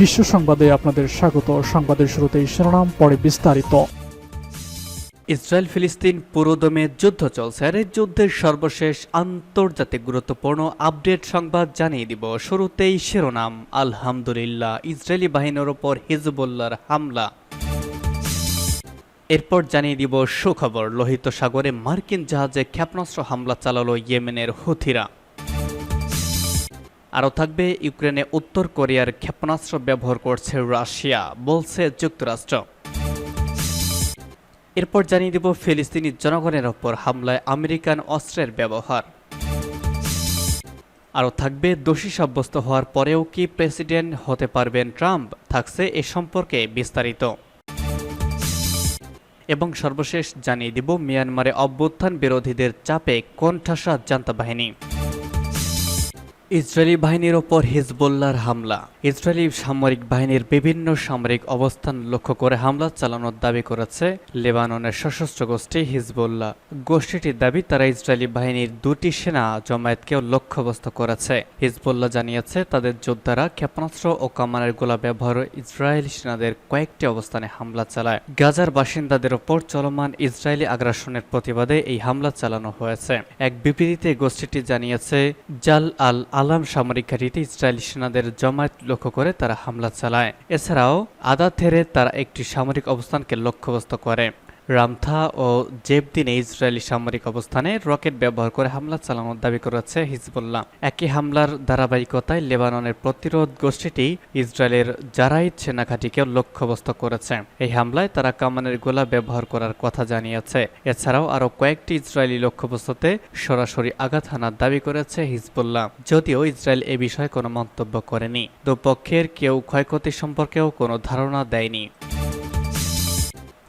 বিশ্ব সংবাদে আপনাদের স্বাগত। সংবাদের শুরুতেই শিরোনাম, পরে বিস্তারিত। ইসরায়েল ফিলিস্তিন পুরোদমে যুদ্ধ চলছে আর এই যুদ্ধের সর্বশেষ আন্তর্জাতিক গুরুত্বপূর্ণ আপডেট সংবাদ জানিয়ে দিব। শুরুতেই শিরোনাম, আলহামদুলিল্লাহ, ইসরায়েলি বাহিনীর ওপর হিজবুল্লাহর হামলা। এরপর জানিয়ে দিব সুখবর, লোহিত সাগরে মার্কিন জাহাজে ক্ষেপণাস্ত্র হামলা চালালো ইয়েমেনের হুথিরা। আরও থাকবে ইউক্রেনে উত্তর কোরিয়ার ক্ষেপণাস্ত্র ব্যবহার করছে রাশিয়া, বলছে যুক্তরাষ্ট্র। এরপর জানিয়ে দেব ফিলিস্তিনি জনগণের ওপর হামলায় আমেরিকান অস্ত্রের ব্যবহার। আরও থাকবে দোষী সাব্যস্ত হওয়ার পরেও কি প্রেসিডেন্ট হতে পারবেন ট্রাম্প, থাকছে এ সম্পর্কে বিস্তারিত। এবং সর্বশেষ জানিয়ে দিব মিয়ানমারে অভ্যুত্থান বিরোধীদের চাপে কোণঠাসা জান্তা বাহিনী ইসরায়েলি বাহিনীর ওপর হিজবুল্লাহর হামলা। ইসরায়েলি সামরিক বাহিনীর বিভিন্ন সামরিক অবস্থান লক্ষ্য করে হামলা চালানোর দাবি করেছে লেবাননের সশস্ত্র গোষ্ঠী হিজবুল্লাহ। গোষ্ঠীটির দাবি, তারা ইসরায়েলি বাহিনীর দুটি সেনা জমায়েতকেও লক্ষ্যবস্ত করেছে। হিজবুল্লাহ জানিয়েছে, তাদের যোদ্ধারা ক্ষেপণাস্ত্র ও কামানের গোলা ব্যবহার ইসরায়েলি সেনাদের কয়েকটি অবস্থানে হামলা চালায়। গাজার বাসিন্দাদের ওপর চলমান ইসরায়েলি আগ্রাসনের প্রতিবাদে এই হামলা চালানো হয়েছে। এক বিবৃতিতে গোষ্ঠীটি জানিয়েছে, জাল আল আলাম সামরিক ঘাঁটিতে ইসরায়েলি সেনাদের জমায়েত লক্ষ্য করে তারা হামলা চালায়। এছাড়াও, আদা থেরে তারা একটি সামরিক অবস্থানকে লক্ষ্যবস্ত করে। রামথা ও জেবদিনে ইসরায়েলি সামরিক অবস্থানে রকেট ব্যবহার করে হামলা চালানোর দাবি করেছে হিজবুল্লাহ। একই হামলার ধারাবাহিকতায় লেবাননের প্রতিরোধ গোষ্ঠীটি ইসরায়েলের জারাইদ সেনাঘাটিকেও লক্ষ্যবস্ত করেছে। এই হামলায় তারা কামানের গোলা ব্যবহার করার কথা জানিয়েছে। এছাড়াও আরও কয়েকটি ইসরায়েলি লক্ষ্যবস্তুতে সরাসরি আঘাত হানার দাবি করেছে হিজবুল্লাহ। যদিও ইসরায়েল এ বিষয়ে কোনো মন্তব্য করেনি। দুপক্ষের কেউ ক্ষয়ক্ষতি সম্পর্কেও কোনো ধারণা দেয়নি।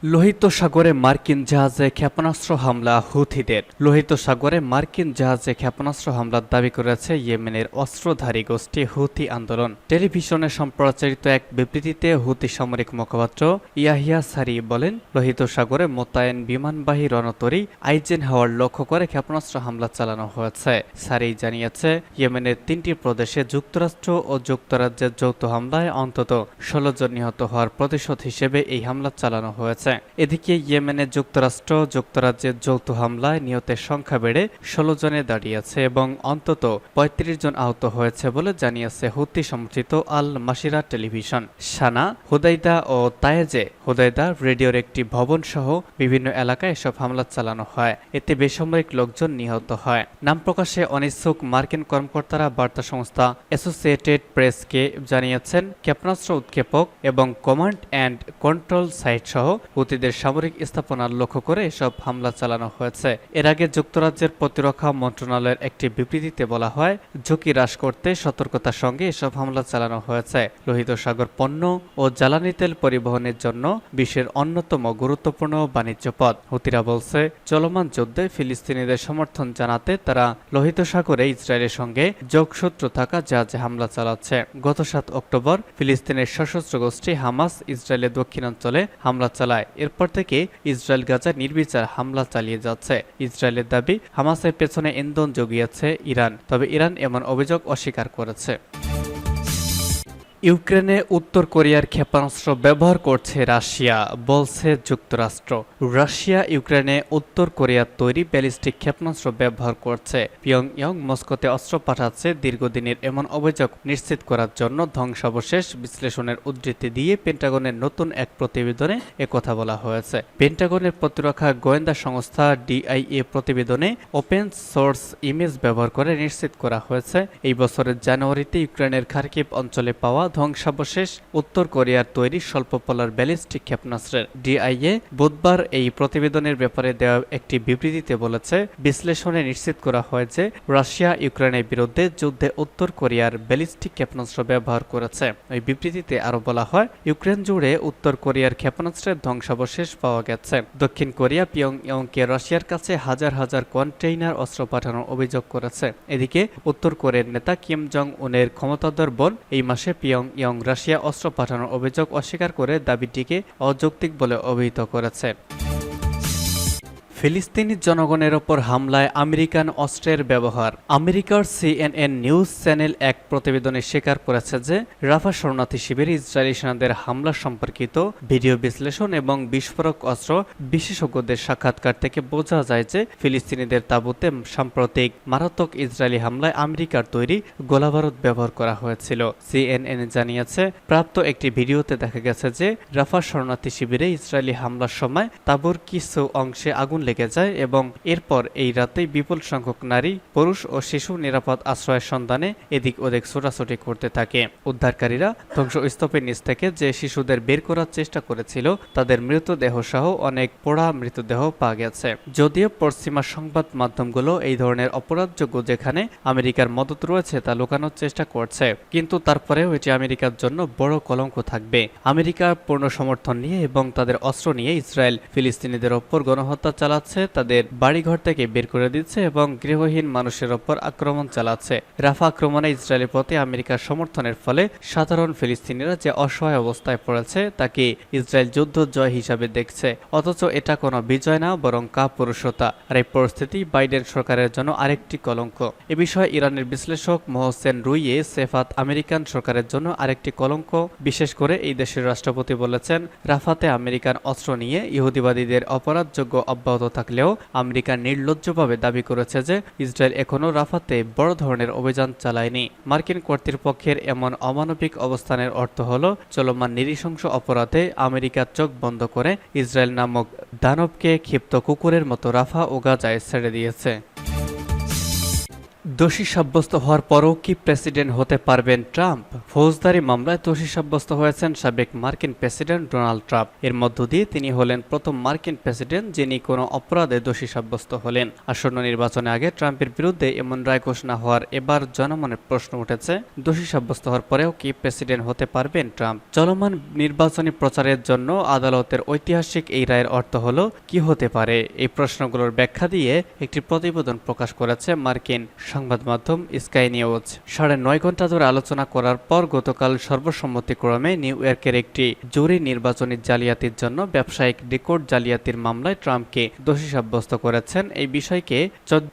লোহিত সাগরে মার্কিন জাহাজে ক্ষেপণাস্ত্র হামলা হুথিদের। লোহিত সাগরে মার্কিন জাহাজে ক্ষেপণাস্ত্র হামলার দাবি করেছে ইয়েমেনের অস্ত্রধারী গোষ্ঠী হুথি আন্দোলন। টেলিভিশনে সম্প্রচারিত এক বিবৃতিতে হুথি সামরিক মুখপাত্র ইয়াহিয়া সারি বলেন, লোহিত সাগরে মোতায়েন বিমানবাহী রণতরী আইজেন হাওয়ার লক্ষ্য করে ক্ষেপণাস্ত্র হামলা চালানো হয়েছে। সারি জানিয়েছে, ইয়েমেনের তিনটি প্রদেশে যুক্তরাষ্ট্র ও যুক্তরাজ্যের যৌথ হামলায় অন্তত ষোলো জন নিহত হওয়ার প্রতিশোধ হিসেবে এই হামলা চালানো হয়েছে। এদিকে ইয়েমেনে যুক্তরাষ্ট্র যুক্তরাজ্যের যৌথ হামলায় নিহতের সংখ্যা বেড়ে ষোলো জনে দাঁড়িয়েছে এবং অন্তত পঁয়ত্রিশ জন আহত হয়েছে বলে জানিয়েছে হুতি সমর্থিত আল মাসিরা টেলিভিশন। সানা, হুদাইদা ও তায়েজে, হুদাইদা রেডিওর একটি ভবন সহ বিভিন্ন এলাকায় এসব হামলা চালানো হয়। এতে বেসামরিক লোকজন নিহত হয়। নাম প্রকাশে অনিচ্ছুক মার্কিন কর্মকর্তারা বার্তা সংস্থা অ্যাসোসিয়েটেড প্রেসকে জানিয়েছেন, ক্ষেপণাস্ত্র উৎক্ষেপক এবং কমান্ড অ্যান্ড কন্ট্রোল সাইট সহ হুতিদের সামরিক স্থাপনার লক্ষ্য করে এসব হামলা চালানো হয়েছে। এর আগে যুক্তরাজ্যের প্রতিরক্ষা মন্ত্রণালয়ের একটি বিবৃতিতে বলা হয়, ঝুঁকি হ্রাস করতে সতর্কতার সঙ্গে এসব হামলা চালানো হয়েছে। লোহিত সাগর পণ্য ও জ্বালানি তেল পরিবহনের জন্য বিশ্বের অন্যতম গুরুত্বপূর্ণ বাণিজ্য পথ। হুতিরা বলছে, চলমান যুদ্ধে ফিলিস্তিনিদের সমর্থন জানাতে তারা লোহিত সাগরে ইসরায়েলের সঙ্গে যোগসূত্র থাকা জাহাজে হামলা চালাচ্ছে। গত সাত অক্টোবর ফিলিস্তিনের সশস্ত্র গোষ্ঠী হামাস ইসরায়েলের দক্ষিণাঞ্চলে হামলা চালায়। এরপর থেকে ইসরায়েল গাজা নির্বিচার হামলা চালিয়ে যাচ্ছে। ইসরায়েলের দাবি, হামাসের পেছনে ইন্ধন জগিয়েছে ইরান, তবে ইরান এমন অভিযোগ অস্বীকার করেছে। ইউক্রেনে উত্তর কোরিয়ার ক্ষেপণাস্ত্র ব্যবহার করছে রাশিয়া, বলছে যুক্তরাষ্ট্র। রাশিয়া ইউক্রেনে উত্তর কোরিয়ার তৈরি ব্যালিস্টিক ক্ষেপণাস্ত্র ব্যবহার করছে। পিয়ং ইয়ং মস্কোতে অস্ত্র পাঠাচ্ছে দীর্ঘদিনের এমন অভিযোগ নিশ্চিত করার জন্য ধ্বংসাবশেষ বিশ্লেষণের উদ্ধৃতি দিয়ে পেন্টাগনের নতুন এক প্রতিবেদনে একথা বলা হয়েছে। পেন্টাগনের প্রতিরক্ষা গোয়েন্দা সংস্থা ডিআইএ প্রতিবেদনে ওপেন সোর্স ইমেজ ব্যবহার করে নিশ্চিত করা হয়েছে, এই বছরের জানুয়ারিতে ইউক্রেনের খার্কিভ অঞ্চলে পাওয়া ধ্বংসাবশেষ, উত্তর কোরিয়ার তৈরি স্বল্পপলার ব্যালিস্টিক ক্ষেপণাস্ত্রের ডিআইএ বুধবার এই প্রতিবেদনের ব্যাপারে দেওয়া একটি বিবৃতিতে বলেছে, বিশ্লেষণে নিশ্চিত করা হয়েছে রাশিয়া ইউক্রেনের বিরুদ্ধে যুদ্ধে উত্তর কোরিয়ার ব্যালিস্টিক ক্ষেপণাস্ত্র ব্যবহার করেছে। ওই বিবৃতিতে আরও বলা হয়, ইউক্রেন জুড়ে উত্তর কোরিয়ার ক্ষেপণাস্ত্রের ধ্বংসাবশেষ পাওয়া গেছে। দক্ষিণ কোরিয়া পিয়ং ইয়ংকে রাশিয়ার কাছে হাজার হাজার কন্টেইনার অস্ত্র পাঠানোর অভিযোগ করেছে। এদিকে, উত্তর কোরিয়ার নেতা কিম জং উনের ক্ষমতাধর বোন এই মাসে পিয়ং ইয়ং রাশিয়া অস্ত্র পাঠানোর অভিযোগ অস্বীকার করে দাবিটিকে অযৌক্তিক বলে অভিহিত করেছে। ফিলিস্তিনি জনগণের ওপর হামলায় আমেরিকান অস্ত্রের ব্যবহার। আমেরিকার সিএনএন নিউজ চ্যানেল এক প্রতিবেদনে স্বীকার করেছে যে, রাফা শরণার্থী শিবিরে ইসরায়েলি সেনাদের হামলা সম্পর্কিত ভিডিও বিশ্লেষণ এবং বিস্ফোরক অস্ত্র বিশেষজ্ঞদের সাক্ষাৎকার থেকে বোঝা যায় যে, ফিলিস্তিনিদের তাঁবুতে সাম্প্রতিক মারাত্মক ইসরায়েলি হামলায় আমেরিকার তৈরি গোলাবারুদ ব্যবহার করা হয়েছিল। সিএনএন জানিয়েছে, প্রাপ্ত একটি ভিডিওতে দেখা গেছে যে, রাফা শরণার্থী শিবিরে ইসরায়েলি হামলার সময় তাঁবুর কিছু অংশে আগুন লেগে যায় এবং এরপর এই রাতেই বিপুল সংখ্যক নারী, পুরুষ ও শিশু নিরাপদ আশ্রয়ের সন্ধানে এদিক ওদিক ছোটাছুটি করতে থাকে। উদ্ধারকারীরা ধ্বংসস্তূপের নিচ থেকে যে শিশুদের বের করার চেষ্টা করেছিল, তাদের মৃতদেহ সহ অনেক পোড়া মৃতদেহ পাওয়া গেছে। যদিও পশ্চিমা সংবাদ মাধ্যমগুলো এই ধরনের অপরাধযোগ্য যেখানে আমেরিকার মদত রয়েছে তা লুকানোর চেষ্টা করছে, কিন্তু তারপরেও এটি আমেরিকার জন্য বড় কলঙ্ক থাকবে। আমেরিকার পূর্ণ সমর্থন নিয়ে এবং তাদের অস্ত্র নিয়ে ইসরায়েল, ফিলিস্তিনিদের ওপর গণহত্যা চালাচ্ছে তাদের বাড়িঘর থেকে বের করে দিচ্ছে এবং গৃহহীন মানুষের ওপর আক্রমণ চালাচ্ছে। রাফা আক্রমণে ইসরায়েলের প্রতি আমেরিকার সমর্থনের ফলে সাধারণ ফিলিস্তিনিরা যে অসহায় অবস্থায় পড়েছে তাকে ইসরায়েল যুদ্ধ জয় হিসাবে দেখছে। অথচ এটা কোনো বিজয় না, বরং কাপুরুষতা। আর এই পরিস্থিতি বাইডেন সরকারের জন্য আরেকটি কলঙ্ক। এ বিষয়ে ইরানের বিশ্লেষক মোহসেন রুইয়ে সেফাত আমেরিকান সরকারের জন্য আরেকটি কলঙ্ক। বিশেষ করে এই দেশের রাষ্ট্রপতি বলেছেন, রাফাতে আমেরিকান অস্ত্র নিয়ে ইহুদিবাদীদের অপরাধযোগ্য অব্যাহত থাকলেও আমেরিকা নির্লজ্জভাবে দাবি করেছে যে ইসরায়েল এখনও রাফাতে বড় ধরনের অভিযান চালায়নি। মার্কিন কর্তৃপক্ষের এমন অমানবিক অবস্থানের অর্থ হল চলমান নিরিশংস অপরাধে আমেরিকার চোখ বন্ধ করে ইসরায়েল নামক দানবকে ক্ষিপ্ত কুকুরের মতো রাফা ও গাজায় ছেড়ে দিয়েছে। দোষী সাব্যস্ত হওয়ার পরও কি প্রেসিডেন্ট হতে পারবেন ট্রাম্প? ফৌজদারি মামলায় দোষী সাব্যস্ত হয়েছেন সাবেক মার্কিন প্রেসিডেন্ট ডোনাল্ড ট্রাম্প। এর মধ্য দিয়ে তিনি হলেন প্রথম মার্কিন প্রেসিডেন্ট যিনি কোনো অপরাধে দোষী সাব্যস্ত হলেন। আসন্ন নির্বাচনে আগে ট্রাম্পের বিরুদ্ধে এমন রায় ঘোষণা হওয়ার এবার জনমনে প্রশ্ন উঠেছে, দোষী সাব্যস্ত হওয়ার পরেও কি প্রেসিডেন্ট হতে পারবেন ট্রাম্প? চলমান নির্বাচনী প্রচারের জন্য আদালতের ঐতিহাসিক এই রায়ের অর্থ হলো, কি হতে পারে? এই প্রশ্নগুলোর ব্যাখ্যা দিয়ে একটি প্রতিবেদন প্রকাশ করেছে মার্কিন সংবাদ মাধ্যম স্কাই নিউজ। সাড়ে নয় ঘণ্টা ধরে আলোচনা করার পর গতকাল সর্বসম্মতিক্রমে নিউ ইয়র্কের একটি জুরি নির্বাচনী জালিয়াতির জন্য ব্যবসায়িক রেকর্ড জালিয়াতির মামলায় ট্রাম্পকে দোষী সাব্যস্ত করেছেন। এই বিষয়কে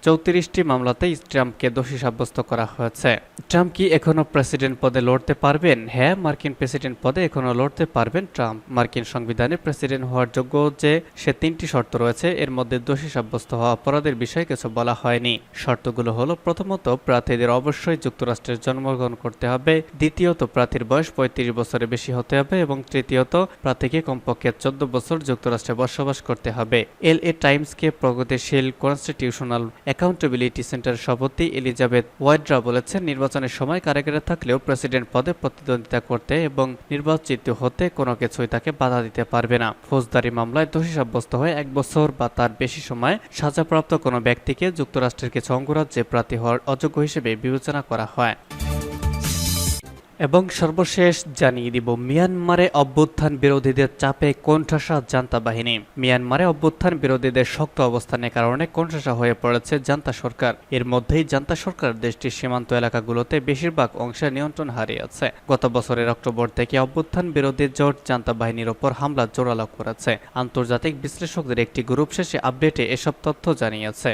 চৌত্রিশটি মামলাতেই ট্রাম্পকে দোষী সাব্যস্ত করা হয়েছে। ট্রাম্প কি এখনও প্রেসিডেন্ট পদে লড়তে পারবেন? হ্যাঁ মার্কিন প্রেসিডেন্ট পদে এখনও লড়তে পারবেন ট্রাম্প। মার্কিন সংবিধানে প্রেসিডেন্ট হওয়ার যোগ্য যে সে তিনটি শর্ত রয়েছে, এর মধ্যে দোষী সাব্যস্ত হওয়া অপরাধের বিষয়ে কিছু বলা হয়নি। শর্তগুলো হলো প্রথমত প্রার্থীদের অবশ্যই যুক্তরাষ্ট্রের জন্মগ্রহণ করতে হবে। দ্বিতীয়ত, প্রার্থীর বয়স পঁয়ত্রিশ বছরের বেশি হতে হবে এবং তৃতীয়ত, প্রার্থীকে কমপক্ষে চোদ্দ বছর যুক্তরাষ্ট্রে বসবাস করতে হবে। এল এ টাইমসকে প্রগতিশীল কনস্টিটিউশনাল অ্যাকাউন্টেবিলিটি সেন্টার সভাপতি এলিজাবেথ ওয়াইড্রা বলেছেন, নির্বাচনের সময় কারাগারে থাকলেও প্রেসিডেন্ট পদে প্রতিদ্বন্দ্বিতা করতে এবং নির্বাচিত হতে কোনো কিছুই তাকে বাধা দিতে পারবে না। ফৌজদারি মামলায় দোষী সাব্যস্ত হয়ে এক বছর বা তার বেশি সময় সাজাপ্রাপ্ত কোনো ব্যক্তিকে যুক্তরাষ্ট্রের কিছু অঙ্গরাজ্যে প্রার্থী হওয়ার অযোগ্য হিসেবে বিবেচনা করা হয়। এবং সর্বশেষ জানিয়ে দিব, মিয়ানমারে অভ্যুত্থান বিরোধীদের চাপে কোণঠাসা জান্তা বাহিনী মিয়ানমারে অভ্যুত্থান বিরোধীদের শক্ত অবস্থানের কারণে কোণঠাসা হয়ে পড়েছে জান্তা সরকার। এর মধ্যেই জান্তা সরকার দেশটির সীমান্ত এলাকাগুলোতে বেশিরভাগ অংশে নিয়ন্ত্রণ হারিয়েছে গত বছরের অক্টোবর থেকে অভ্যুত্থান বিরোধী জোট জান্তা বাহিনীর ওপর হামলা জোরালো করেছে। আন্তর্জাতিক বিশ্লেষকদের একটি গ্রুপ শেষে আপডেটে এসব তথ্য জানিয়েছে।